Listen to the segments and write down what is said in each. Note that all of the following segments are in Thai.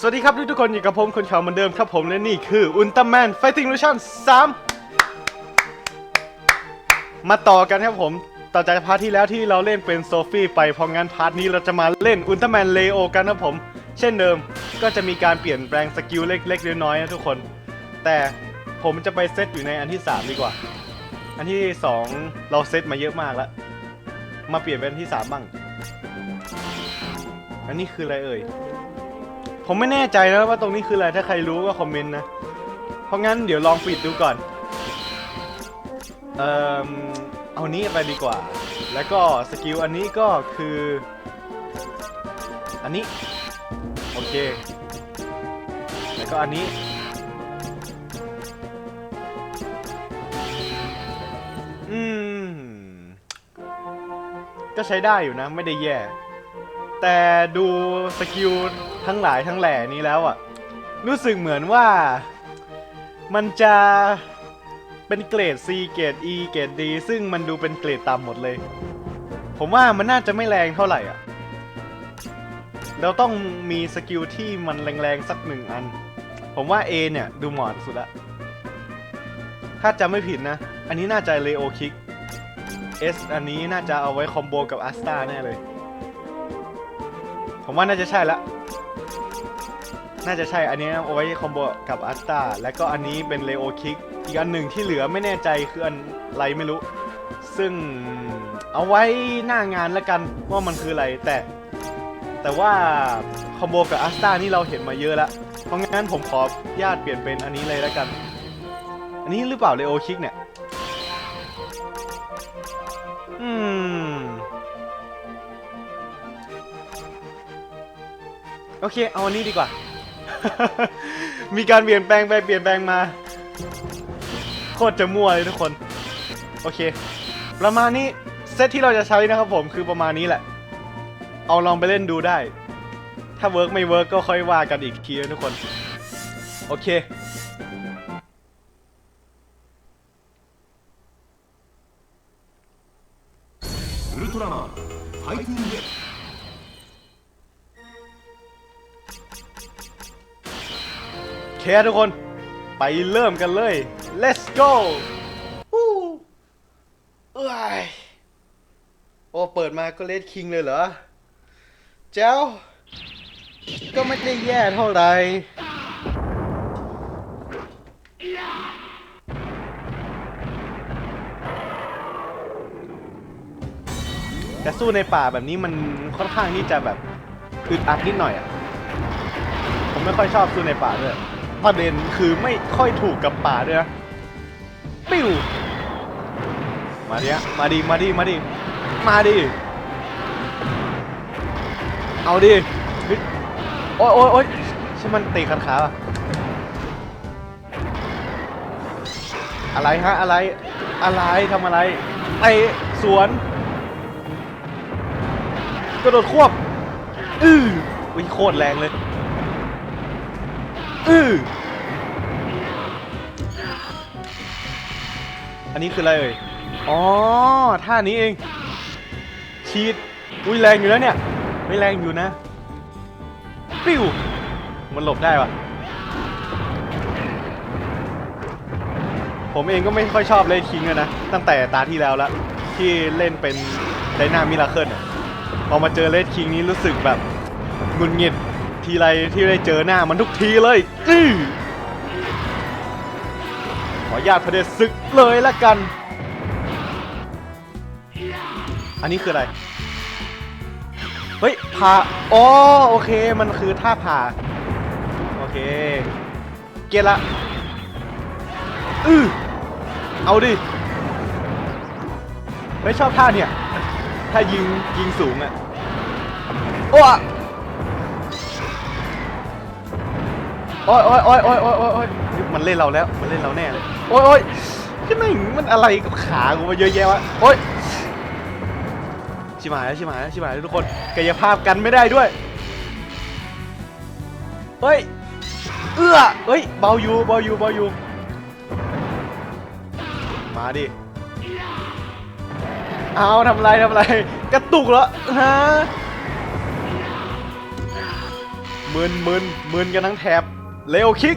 สวัสดีครับทุกคนอยู่กับผมคนข่าวเหมือนเดิมครับผมและนี่คืออุลตร้าแมนไฟติ้ง t ูชั่น3มาต่อกันครับผมต่อจากพาร์ทที่แล้วที่เราเล่นเป็นโซฟี่ไปเพราะงั้นพาร์ทนี้เราจะมาเล่นอุลตร้าแมนเลโอกันครับผม เช่นเดิมก็จะมีการเปลี่ยนแปลงสกิลเล็กๆน้อยๆนะทุกคน แต่ผมจะไปเซตอยู่ในอันที่ 3 ดีกว่า อันที่ 2 เราเซตมาเยอะมากแล้ว มาเปลี่ยนเป็นอันที่ 3 บ้าง อันนี้คืออะไรเอ่ย ผมไม่แน่ใจนะว่าตรงนี้คืออะไรถ้าใครรู้ก็คอมเมนต์นะ เพราะงั้นเดี๋ยวลองปิดดูก่อน เอ่อเอานี้ไปดีกว่า แล้วก็สกิลอันนี้ก็คือ อันนี้ โอเค แล้วก็อันนี้ อืม ก็ใช้ได้อยู่นะ ไม่ได้แย่ แต่ดูสกิลทั้งหลายทั้งแหล่นี้แล้วอะรู้สึกเหมือนว่ามันจะเป็นเกรด C เกรด E เกรด D ซึ่งมันดูเป็นเกรดต่ำหมดเลย ผมว่ามันน่าจะไม่แรงเท่าไหร่อะ เราต้องมีสกิลที่มันแรงๆ สักหนึ่งอัน ผมว่า A เนี่ยดูเหมาะสุดละ ถ้าจำไม่ผิดนะ อันนี้น่าจะเลโอคิก S อันนี้น่าจะเอาไว้คอมโบกับอัสตาแน่เลย ผมว่าน่าจะใช่ละ น่าจะใช่อันนี้เอาไว้คอมโบกับอัสตาและก็อันนี้เป็นเลโอคิก อีกอันหนึ่งที่เหลือไม่แน่ใจคืออันอะไรไม่รู้ ซึ่งเอาไว้หน้างานแล้วกันว่ามันคืออะไร แต่แต่ว่าคอมโบกับอัสตานี่เราเห็นมาเยอะแล้ว เพราะงั้นผมขอญาตเปลี่ยนเป็นอันนี้เลยแล้วกัน อันนี้หรือเปล่าเลโอคิกเนี่ย อืม โอเค เอาอันนี้ดีกว่า มีการเปลี่ยนแปลงไปเปลี่ยนแปลงมา โคตรจะมั่วเลยทุกคน โอเค ประมาณนี้เซตที่เราจะใช้นะครับผมคือประมาณนี้แหละ เอาลองไปเล่นดูได้ ถ้าเวิร์กไม่เวิร์กก็ค่อยว่ากันอีกทีนะทุกคน โอเค เคทุกคน ไปเริ่มกันเลย let's go ฮู้เอ้ยโอ้เปิดมาก็เลดคิงเลยเหรอ เจ้า ก็ไม่ได้แย่เท่าไหร่แต่สู้ในป่าแบบนี้มันค่อนข้างที่จะแบบอึดอัดนิดหน่อยอะ ผมไม่ค่อยชอบสู้ในป่าด้วย ประเด็นคือไม่ค่อยถูกกับป่าด้วยนะปิ้วมาดิฮะมาดิมาดิมาดิมาดิเอาดิโอ๊ยโอ๊ยโอ๊ยใช่มันตีคันขาป่ะอะไรฮะอะไรอะไรทำอะไรไอสวนกระโดดควบ อืออุ้ยโคตรแรงเลย อือ อันนี้คืออะไรเอ่ย อ๋อ ท่านี้เอง ชีดอุ้ยแรงอยู่แล้วเนี่ย ไม่แรงอยู่นะ ปิ้ว มันหลบได้ปะผมเองก็ไม่ค่อยชอบเล่นคิงนะ ตั้งแต่ตาที่แล้วละที่เล่นเป็นไดนามิราเคิลพอมาเจอเลดคิงนี้รู้สึกแบบงุนงิดทีไรที่ได้เจอหน้ามันทุกทีเลยอื้อ ขออนุญาตพระเดชศึกเลยละกัน อันนี้คืออะไร เฮ้ยผ่าอ๋อโอเค มันคือท่าผ่า โอเค เกละ อือเอาดิ ไม่ชอบท่าเนี่ย ถ้ายิงยิงสูงอะโอ้อะโอ้ยโอ้ยโอ้ยโอ้ยโอ้ยโอ้ยโอ้ย มันเล่นเราแล้ว มันเล่นเราแน่เลย โอ้ยโอ้ยที่ไม่งมันอะไรกับขากูมาเยอะแยะวะ โอ้ย ชิบหายแล้วชิบหายแล้วชิบหายแล้วทุกคน กายภาพกันไม่ได้ด้วยเฮ้ย เอื้อเฮ้ย เบาอยู่ เบาอยู่ เบาอยู่ มาดิ เอาทำไรทำไร กระตุกเหรอฮะมึนมึนมึนกันทั้งแถบ เลโอคิก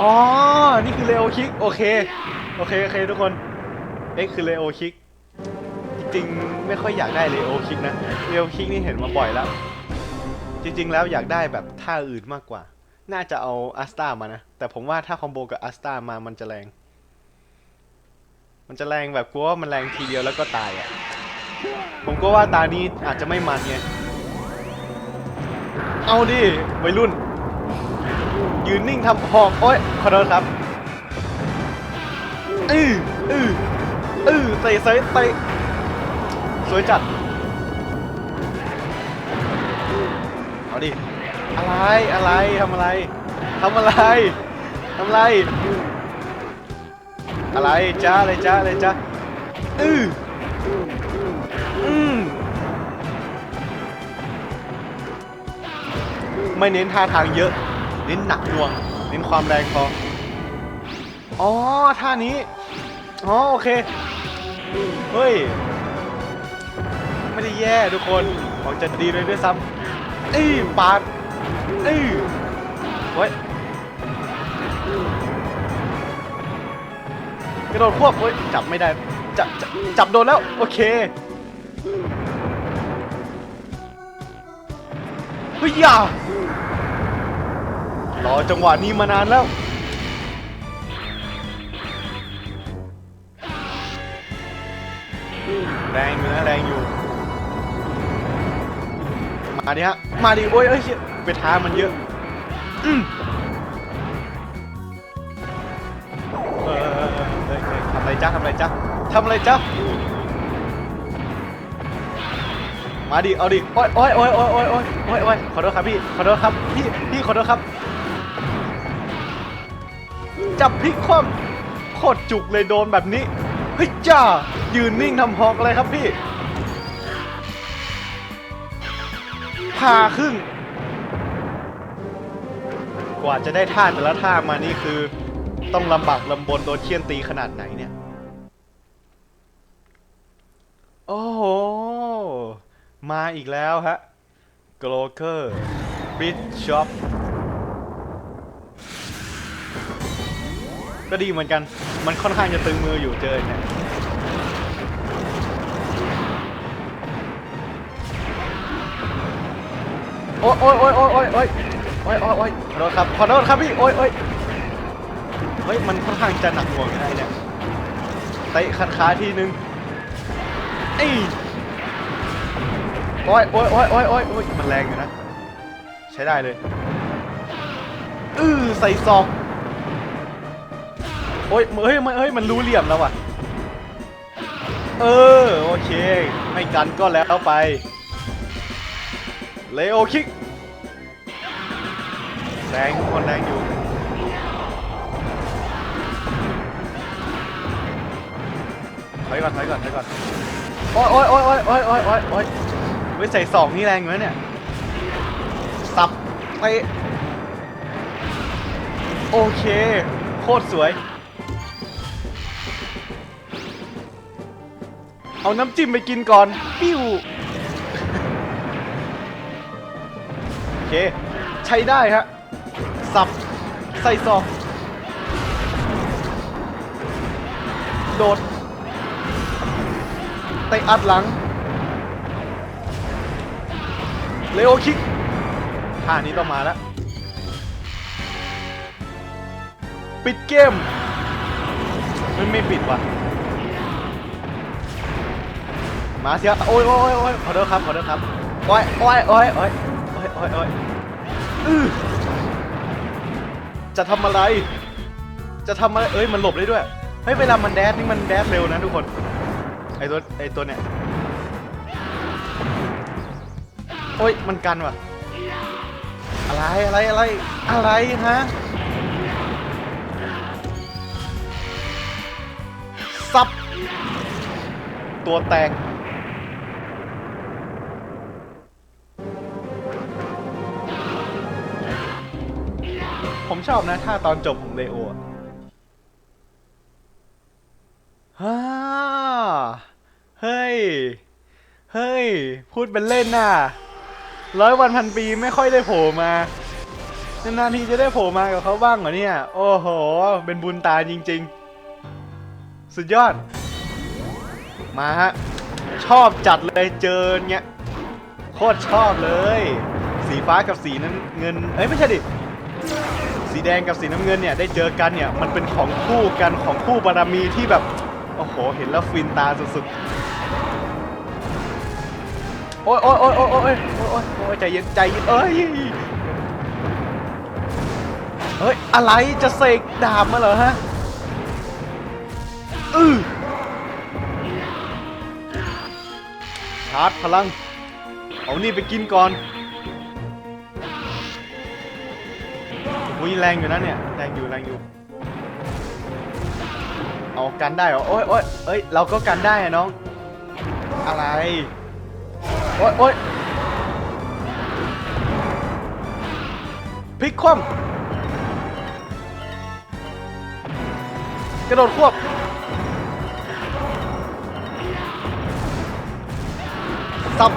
อ๋อ นี่คือเลโอคิก โอเค โอเค โอเค ทุกคนเอ็กคือเลโอคิก จริงๆ ไม่ค่อยอยากได้เลโอคิกนะ เลโอคิกนี่เห็นมาบ่อยแล้ว จริง ๆ แล้วอยากได้แบบท่าอื่นมากกว่า น่าจะเอาอัสตามานะ แต่ผมว่าถ้าคอมโบกับอัสตามามันจะแรง มันจะแรงแบบกลัวว่ามันแรงทีเดียวแล้วก็ตายอะ ผมก็ว่าตานี้อาจจะไม่มันไง เอาดิวัยรุ่น ยืนนิ่งทำหอกโอ้ยขอโทษครับอืออืออือเตะเตะเตะสวยจัดเอาดิอะไรอะไรทำอะไรทำอะไรทำอะไรอะไรจ้าอะไรจ้าอะไรจ้าอืออืมไม่เน้นท่าทางเยอะ เน้นหนักหน่วง เน้นความแรงพอ อ๋อ ท่านี้ อ๋อ โอเค เฮ้ย ไม่ได้แย่ทุกคนของจะดีเลยด้วยซ้ำเอ้ยปาดเอ้ยเฮ้ยกระโดดควบเฮ้ย จับไม่ได้ จับจับจับโดนแล้ว โอเคเฮ้ยอย่า รอจังหวะนี้มานานแล้ว แรงอยู่นะแรงอยู่ มาดิฮะ มาดิโอ้ยเอ้ยไปท้ามันเยอะอเออเออทำไรจ๊ะทำไรจ๊ะทำไรจ๊ะ มาดิ เอาดิโอ้ยโอ้ยโอ้ยโอ้ยโอ้ยโอ้ยขอโทษครับพี่ ขอโทษครับ พี่ พี่ขอโทษครับ จับพลิกคว่ำโคตรจุกเลยโดนแบบนี้เฮ้ยจ้ายืนนิ่งทำหอกอะไรครับพี่ผ่าครึ่ง กว่าจะได้ท่าแต่ละท่ามานี่คือ ต้องลำบากลำบนโดนเคี่ยนตีขนาดไหนเนี่ย โอ้โห มาอีกแล้วฮะ โกลเกอร์บิชช็อป ก็ดีเหมือนกัน มันค่อนข้างจะตึงมืออยู่เจอเนี่ยโอ้ยโอ้ยโอ้ยโอ้ยโอ้ยโอ้ยโอ้ยโอ้ยโอ้ยขอโทษครับขอโทษครับพี่โอ้ยโอ้ยเฮ้ยมันค่อนข้างจะหนักหน่วงนะไอ้เนี่ยเตะขัดขาทีนึงไอ้ยโอ้ยโอ้ยโอ้ยโอ้ยโอ้ยโอ้ยมันแรงอยู่นะ ใช้ได้เลย อือใส่ซอง โอ้ยเฮ้ยมันเฮ้ยมันรู้เหลี่ยมแล้วว่ะ เออโอเค ไม่กันก็แล้วไป เลโอคิกแรงทุกคนแรงอยู่ถอยก่อนถอยก่อนถอยก่อนโอ้ยโอ้ยโอ้ยโอ้ยโอ้ยโอ้ยโอ้ยโอ้ยเฮ้ยใส่สองนี่แรงอยู่นะเนี่ย สับไปโอเค โคตรสวย เอาน้ำจิ้มไปกินก่อน ปิ้ว โอเค ใช้ได้ฮะ สับ ใส่ซองโดดเตะอัดหลัง เลโอคิกท่านี้ต้องมาแล้ว ปิดเกม มันไม่ปิดว่ะ มาเสียโอ้ยโอ้ยโอ้ยขอโทษครับขอโทษครับโอ้ยโอ้ยโอ้ยโอ้ยโอ้ยโอ้ยโอ้ยจะทำอะไร จะทำอะไรเอ้ยมันหลบได้ด้วยเฮ้ยเวลามันแดดนี่มันแดดเร็วนะทุกคนไอตัวไอตัวเนี้ยโอ้ยมันกันว่ะอะไรอะไรอะไรอะไรฮะซับตัวแตก ชอบนะถ้าตอนจบของเลโอฮ่าเฮ้ย เฮ้ย พูดเป็นเล่นน่ะร้อยวันพันปีไม่ค่อยได้โผล่มานานๆทีจะได้โผล่มากับเขาบ้างเหรอเนี่ย โอ้โห เป็นบุญตาจริง ๆ สุดยอด มาฮะ ชอบจัดเลยเจอเนี้ย โคตรชอบเลย สีฟ้ากับสีน้ำเงิน เอ้ย ไม่ใช่ดิ สีแดงกับสีน้ำเงินเนี่ยได้เจอกันเนี่ยมันเป็นของคู่กันของคู่บารมีที่แบบโอ้โหเห็นแล้วฟินตาสุดๆโอ้ยโอ้ยโอ้ยโอ้ยโอ้ยโอ้ยโอ้ยใจเย็นใจเย็นเอ้ยเฮ้ยอะไรจะเสกดาบมาเหรอฮะอือชาร์จพลัง เอานี่ไปกินก่อน อุ้ยแรงอยู่นะเนี่ยแรงอยู่แรงอยู่ เอากันได้เหรอโอ้ยโอ้ยเอ้ยเราก็กันได้อะน้อง อะไร โอ้ยโอ้ยพลิกคว่ำกระโดดควบซับ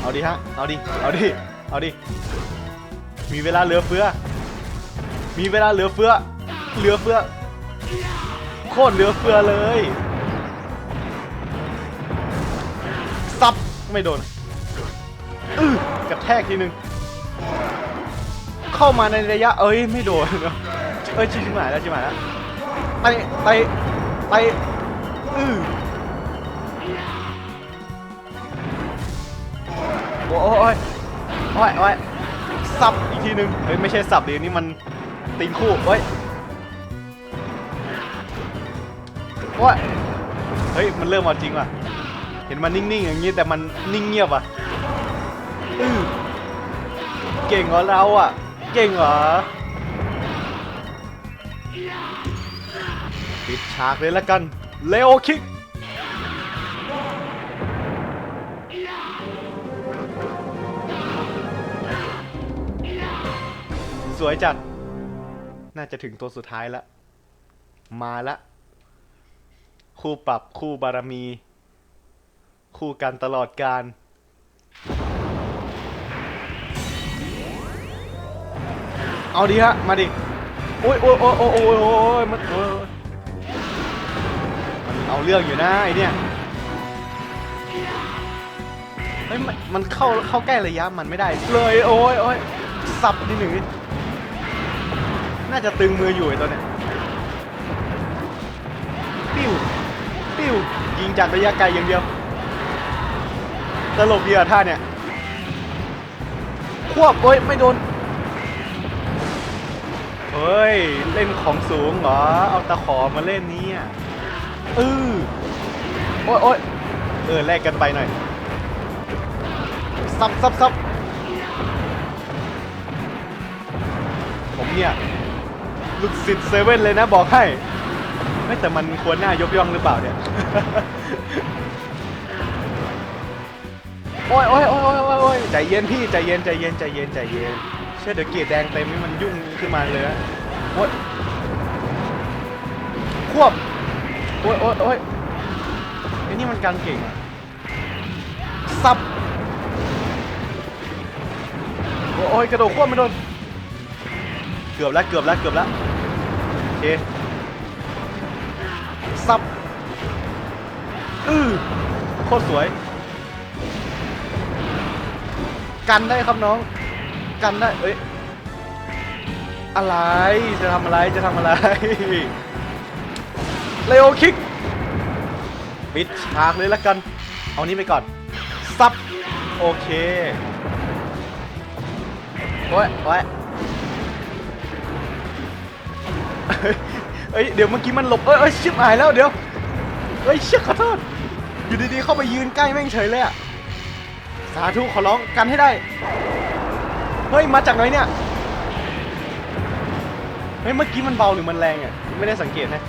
เอาดิฮะ เอาดิ เอาดิ เอาดิ มีเวลาเหลือเฟือ มีเวลาเหลือเฟือ เหลือเฟือ โคตรเหลือเฟือเลย ซับ ไม่โดนอือกระแทกทีนึง เข้ามาในระยะ เอ้ย ไม่โดนเนอะเอ้ย ชิบหายแล้วชิบหายแล้วไปไปไปอือโอ้ยโอ้ยโอ้ยโอ้ย สับอีกทีนึงเฮ้ยไม่ใช่สับดินี่มันตีนคู่เฮ้ยโอ้ยเฮ้ยมันเริ่มเอาจริงว่ะเห็นมันนิ่งๆอย่างนี้แต่มันนิ่งเงียบอะอือเก่งเหรอเราอะ เก่งเหรอปิดฉากเลยละกันเลโอคิก สวยจัด น่าจะถึงตัวสุดท้ายละ มาละ คู่ปรับคู่บารมี คู่กันตลอดการเอาดิฮะ มาดิ โอ้ยโอ้ยโอ้ยโอ้ยโอ้ยโอ้ยมันโอ้ยมันเอาเรื่องอยู่นะไอเนี่ยเฮ้ยมันมันเข้าเข้าใกล้ระยะมันไม่ได้เลย โอ้ยโอ้ยสับนิดหนึ่ง น่าจะตึงมืออยู่ไอ้ตัวเนี้ยปิ้วปิ้วยิงจากระยะไกลอย่างเดียวตลกดีอะท่าเนี่ยควบโอ้ยไม่โดนเฮ้ย เล่นของสูงเหรอ เอาตะขอมาเล่นนี้อือโอ้ยโอ้ยเออ แลกกันไปหน่อย ซับซับซับผมเนี่ย ลูกศิษย์เซเว่นเลยนะบอกให้ ไม่แต่มันควรหน้ายกย่องหรือเปล่าเนี่ย โอ้ยโอ้ยโอ้ยโอ้ยโอ้ยโอ้ยใจเย็นพี่ใจเย็นใจเย็นใจเย็นใจเย็น เชื่อเดี๋ยวเกียร์แดงเต็มนี่มันยุ่งขึ้นมาเลยนะโอ๊ยควบ โอ๊ยโอ๊ยโอ๊ยไอ้นี่มันการเก่งอะซับโอ๊ยกระโดดควบไม่โดน เกือบแล้วเกือบแล้วเกือบแล้ว เคซับอือโคตรสวย กันได้ครับน้อง กันได้ เอ้ย อะไร จะทำอะไร จะทำอะไรเลโอคิก ปิดฉากเลยละกัน เอานี้ไปก่อน ซับ โอเค โอ้ยโอ้ย เอ้ยเดี๋ยวเมื่อกี้มันหลบเอ้ยเอ้ยชิบหายแล้วเดี๋ยวเฮ้ยเชี่ยขอโทษอยู่ดีๆเข้าไปยืนใกล้แม่งเฉยเลยอะสาธุขอร้องกันให้ได้เฮ้ยมาจากไหนเนี่ยเฮ้ยเมื่อกี้มันเบาหรือมันแรงอะไม่ได้สังเกตนะ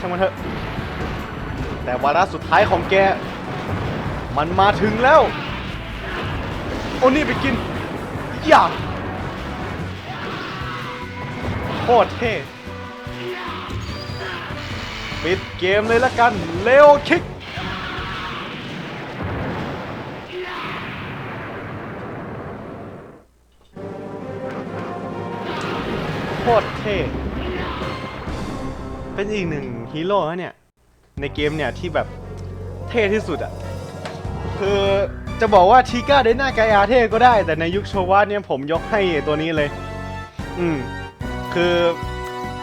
ช่างมันเถอะแต่วาระสุดท้ายของแกมันมาถึงแล้วโอ้นี่ไปกินอย่าโคตรเท่ ปิดเกมเลยละกันเลโอคิกโคตรเท่เป็นอีกหนึ่งฮีโร่เนี่ย ในเกมเนี่ยที่แบบเท่ที่สุดอะ่ะ คือจะบอกว่าทิก้าได้หน้าไกอาเท่ก็ได้ แต่ในยุคโชวาเนี่ยผมยกให้ตัวนี้เลย อืม คือ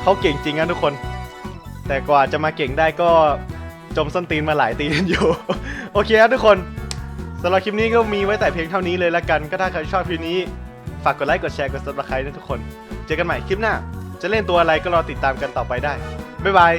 เขาเก่งจริงนะทุกคน แต่กว่าจะมาเก่งได้ก็จมส้นตีนมาหลายตีนอยู่ โอเคครับทุกคนสำหรับคลิปนี้ก็มีไว้แต่เพียงเท่านี้เลยละกัน ก็ถ้าใครชอบคลิปนี้ ฝากกดไลค์ กดแชร์ กดซับสไครต์นะทุกคน เจอกันใหม่คลิปหน้า จะเล่นตัวอะไรก็รอติดตามกันต่อไปได้ บ๊ายบาย